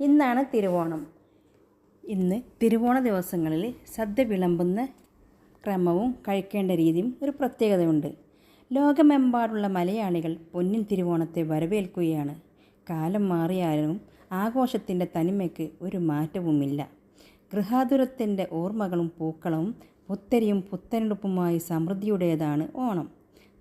ഇന്നാണ് തിരുവോണം. ഇന്ന് തിരുവോണ ദിവസങ്ങളിൽ സദ്യ വിളമ്പുന്ന ക്രമവും കഴിക്കേണ്ട രീതിയും ഒരു പ്രത്യേകതയുണ്ട്. ലോകമെമ്പാടുള്ള മലയാളികൾ പൊന്നിൻ തിരുവോണത്തെ വരവേൽക്കുകയാണ്. കാലം മാറിയാലും ആഘോഷത്തിന്റെ തനിമയ്ക്ക് ഒരു മാറ്റവുമില്ല. ഗൃഹാതുരത്തിന്റെ ഓർമ്മകളും പൂക്കളവും പുത്തരിയും പുത്തനെടുപ്പുമായി സമൃദ്ധിയുടേതാണ് ഓണം.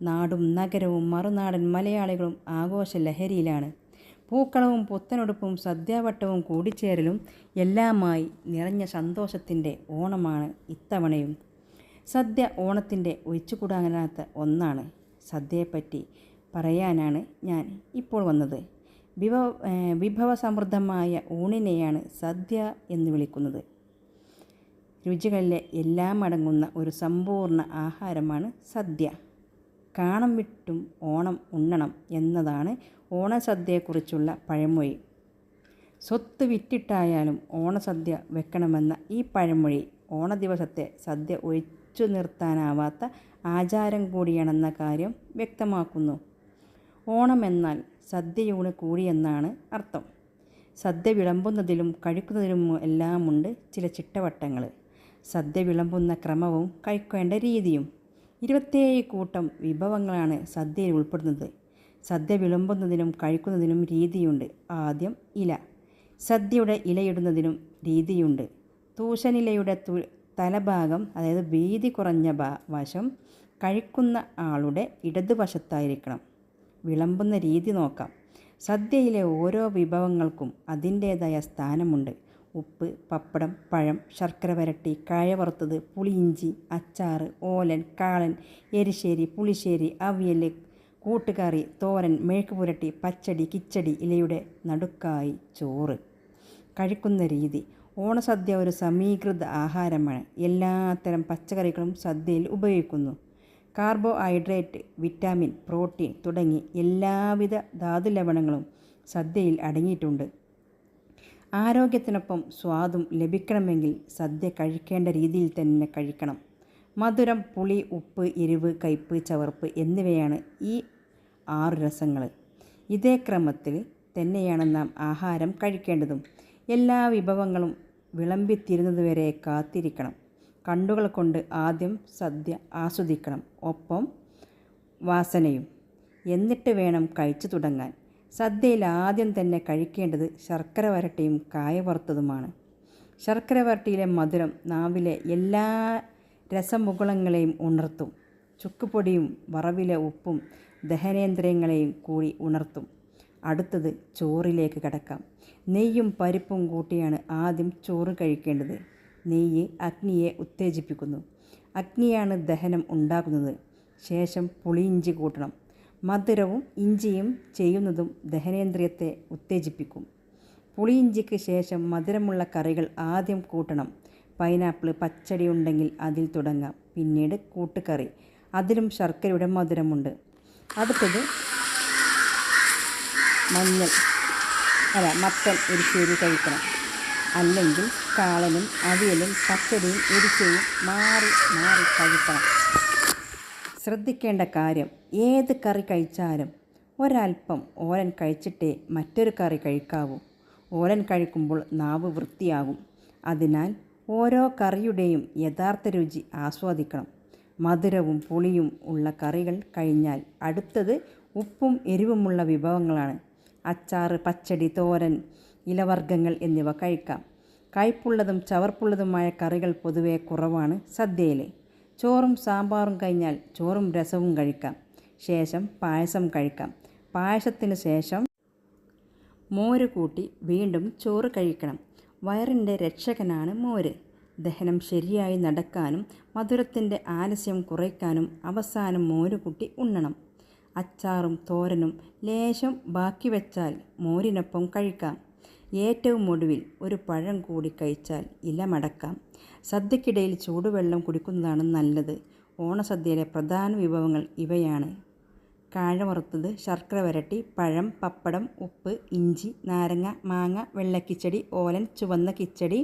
നാടും നഗരവും മറുനാടൻ മലയാളികളും ആഘോഷ ലഹരിയിലാണ് പൂക്കളവും പുത്തനുടുപ്പും സദ്യാവട്ടവും കൂടിച്ചേരലും എല്ലാമായി നിറഞ്ഞ സന്തോഷത്തിന്റെ ഓണമാണ് ഇത്തവണയും. സദ്യ ഓണത്തിന്റെ ഒഴിച്ചുകൂടാനാത്ത ഒന്നാണ് സദ്യയെപ്പറ്റി പറയാനാണ് ഞാൻ ഇപ്പോൾ വന്നത്. വിഭവ സമൃദ്ധമായ ഊണിനെയാണ് സദ്യ എന്ന് വിളിക്കുന്നത്. രുചികളിലെ എല്ലാം അടങ്ങുന്ന ഒരു സമ്പൂർണ ആഹാരമാണ് സദ്യ. കാണം വിട്ടും ഓണം ഉണ്ണണം എന്നതാണ് ഓണസദ്യയെക്കുറിച്ചുള്ള പഴമൊഴി. സ്വത്ത് വിറ്റിട്ടായാലും ഓണസദ്യ വെക്കണമെന്ന ഈ പഴമൊഴി ഓണ ദിവസത്തെ സദ്യ ഒഴിച്ചു നിർത്താനാവാത്ത ആചാരം കൂടിയാണെന്ന കാര്യം വ്യക്തമാക്കുന്നു. ഓണം എന്നാൽ സദ്യയൂണ് കൂടിയെന്നാണ് അർത്ഥം. സദ്യ വിളമ്പുന്നതിലും കഴിക്കുന്നതിലും എല്ലാമുണ്ട് ചില ചിട്ടവട്ടങ്ങൾ സദ്യ വിളമ്പുന്ന ക്രമവും കഴിക്കേണ്ട രീതിയും. ഇരുപത്തേഴ് കൂട്ടം വിഭവങ്ങളാണ് സദ്യയിൽ ഉൾപ്പെടുന്നത്. സദ്യ വിളമ്പുന്നതിനും കഴിക്കുന്നതിനും രീതിയുണ്ട്. ആദ്യം ഇല. സദ്യയുടെ ഇലയിടുന്നതിനും രീതിയുണ്ട്. തൂഷനിലയുടെ തു തലഭാഗം അതായത് വീതി കുറഞ്ഞ വശം കഴിക്കുന്ന ആളുടെ ഇടതുവശത്തായിരിക്കണം. വിളമ്പുന്ന രീതി നോക്കാം. സദ്യയിലെ ഓരോ വിഭവങ്ങൾക്കും അതിന്റേതായ സ്ഥാനമുണ്ട്. ഉപ്പ് പപ്പടം പഴം ശർക്കര വരട്ടി കായ വറുത്തത് പുളിയിഞ്ചി അച്ചാർ ഓലൻ കാളൻ എരിശ്ശേരി പുളിശ്ശേരി അവിയൽ കൂട്ടുകറി തോരൻ മേക്ക് പുരട്ടി പച്ചടി കിച്ചടി ഇലയുടെ നടുക്കായി ചോറ്. കഴിക്കുന്ന രീതി. ഓണസദ്യ ഒരു സമീകൃത ആഹാരമാണ്. എല്ലാത്തരം പച്ചക്കറികളും സദ്യയിൽ ഉപയോഗിക്കുന്നു. കാർബോഹൈഡ്രേറ്റ് വിറ്റാമിൻ പ്രോട്ടീൻ തുടങ്ങി എല്ലാവിധ ധാതു ലവണങ്ങളും സദ്യയിൽ അടങ്ങിയിട്ടുണ്ട്. ആരോഗ്യത്തിനൊപ്പം സ്വാദും ലഭിക്കണമെങ്കിൽ സദ്യ കഴിക്കേണ്ട രീതിയിൽ തന്നെ കഴിക്കണം. മധുരം പുളി ഉപ്പ് എരിവ് കയ്പ് ചവർപ്പ് എന്നിവയാണ് ഈ ആറ് രസങ്ങൾ ഇതേ ക്രമത്തിൽ തന്നെയാണ് നാം ആഹാരം കഴിക്കേണ്ടതും. എല്ലാ വിഭവങ്ങളും വിളമ്പിത്തിരുന്നതുവരെ കാത്തിരിക്കണം. കണ്ണുകൾ കൊണ്ട് ആദ്യം സദ്യ ആസ്വദിക്കണം. ഒപ്പം വാസനയും. എന്നിട്ട് വേണം കഴിച്ചു തുടങ്ങാൻ. സദ്യയിൽ ആദ്യം തന്നെ കഴിക്കേണ്ടത് ശർക്കര വരട്ടിയും കായ വറുത്തതുമാണ് ശർക്കര വരട്ടിയിലെ മധുരം നാവിലെ എല്ലാ രസമുകുളങ്ങളെയും ഉണർത്തും. ചുക്കുപൊടിയും വറവിലെ ഉപ്പും ദഹനേന്ദ്രിയങ്ങളെയും കൂടി ഉണർത്തും. അടുത്തത് ചോറിലേക്ക് കടക്കാം. നെയ്യും പരിപ്പും കൂട്ടിയാണ് ആദ്യം ചോറ് കഴിക്കേണ്ടത്. നെയ്യ് അഗ്നിയെ ഉത്തേജിപ്പിക്കുന്നു. അഗ്നിയാണ് ദഹനം ഉണ്ടാക്കുന്നത്. ശേഷം പുളിയിഞ്ചി കൂട്ടണം. മധുരവും ഇഞ്ചിയും ചെയ്യുന്നതും ദഹനേന്ദ്രിയത്തെ ഉത്തേജിപ്പിക്കും. പുളിയിഞ്ചിക്ക് ശേഷം മധുരമുള്ള കറികൾ ആദ്യം കൂട്ടണം. പൈനാപ്പിൾ പച്ചടി ഉണ്ടെങ്കിൽ അതിൽ തുടങ്ങാം. പിന്നീട് കൂട്ടുകറി. അതിലും ശർക്കരയുടെ മധുരമുണ്ട്. അടുത്തത് മഞ്ഞൾ. അല്ല മത്തൻ എരിശ്ശേരി കഴിക്കണം. അല്ലെങ്കിൽ കാളനും അവിയലും പച്ചടിയും എരിച്ചയും മാറി മാറി കഴിക്കണം. ശ്രദ്ധിക്കേണ്ട കാര്യം ഏത് കറി കഴിച്ചാലും ഒരൽപ്പം ഓലൻ കഴിച്ചിട്ടേ മറ്റൊരു കറി കഴിക്കാവൂ. ഓലൻ കഴിക്കുമ്പോൾ നാവ് വൃത്തിയാകും. അതിനാൽ ഓരോ കറിയുടെയും യഥാർത്ഥ രുചി ആസ്വാദിക്കണം. മധുരവും പുളിയും ഉള്ള കറികൾ കഴിഞ്ഞാൽ അടുത്തത് ഉപ്പും എരിവുമുള്ള വിഭവങ്ങളാണ്. അച്ചാറ് പച്ചടി തോരൻ ഇലവർഗങ്ങൾ എന്നിവ കഴിക്കാം. കയ്പുള്ളതും ചവർപ്പുള്ളതുമായ കറികൾ പൊതുവെ കുറവാണ് സദ്യയിൽ ചോറും സാമ്പാറും കഴിഞ്ഞാൽ ചോറും രസവും കഴിക്കാം. ശേഷം പായസം കഴിക്കാം. പായസത്തിന് ശേഷം മോര് കൂട്ടി വീണ്ടും ചോറ് കഴിക്കണം. വയറിന്റെ രക്ഷകനാണ് മോര്. ദഹനം ശരിയായി നടക്കാനും മധുരത്തിന്റെ ആലസ്യം കുറയ്ക്കാനും അവസാനം മോര് കൂട്ടി ഉണ്ണണം. അച്ചാറും തോരനും ലേശം ബാക്കി വെച്ചാൽ മോരിനൊപ്പം കഴിക്കാം. ഏറ്റവും ഒടുവിൽ ഒരു പഴം കൂടി കഴിച്ചാൽ ഇല മടക്കാം. സദ്യക്കിടയിൽ ചൂടുവെള്ളം കുടിക്കുന്നതാണ് നല്ലത്. ഓണസദ്യയിലെ പ്രധാന വിഭവങ്ങൾ ഇവയാണ്. കാഴ വറുത്തത് ശർക്കര വരട്ടി പഴം പപ്പടം ഉപ്പ് ഇഞ്ചി നാരങ്ങ മാങ്ങ വെള്ളക്കിച്ചടി ഓലൻ ചുവന്ന കിച്ചടി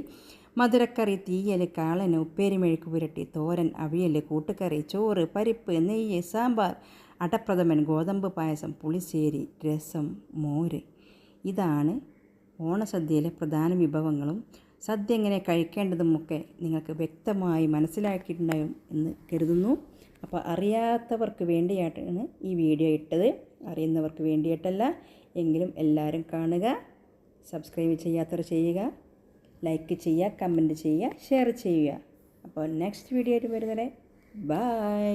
മധുരക്കറി തീയൽ കാളന് ഉപ്പേരിമെഴുക്ക് പുരട്ടി തോരൻ അവിയൽ കൂട്ടുകറി ചോറ് പരിപ്പ് നെയ്യ് സാമ്പാർ അടപ്രഥമൻ ഗോതമ്പ് പായസം പുളിശ്ശേരി രസം മോര്. ഇതാണ് ഓണസദ്യയിലെ പ്രധാന വിഭവങ്ങളും സദ്യ എങ്ങനെ കഴിക്കേണ്ടതുമൊക്കെ നിങ്ങൾക്ക് വ്യക്തമായി മനസ്സിലാക്കിയിട്ടുണ്ടാകും എന്ന് കരുതുന്നു. അപ്പോൾ അറിയാത്തവർക്ക് വേണ്ടിയായിട്ടാണ് ഈ വീഡിയോ ഇട്ടത്. അറിയുന്നവർക്ക് വേണ്ടിയിട്ടല്ല. എങ്കിലും എല്ലാവരും കാണുക സബ്സ്ക്രൈബ് ചെയ്യാത്തവർ ചെയ്യുക ലൈക്ക് ചെയ്യുക കമന്റ് ചെയ്യുക ഷെയർ ചെയ്യുക. അപ്പോൾ നെക്സ്റ്റ് വീഡിയോ ആയിട്ട് വരുന്നവരെ ബൈ.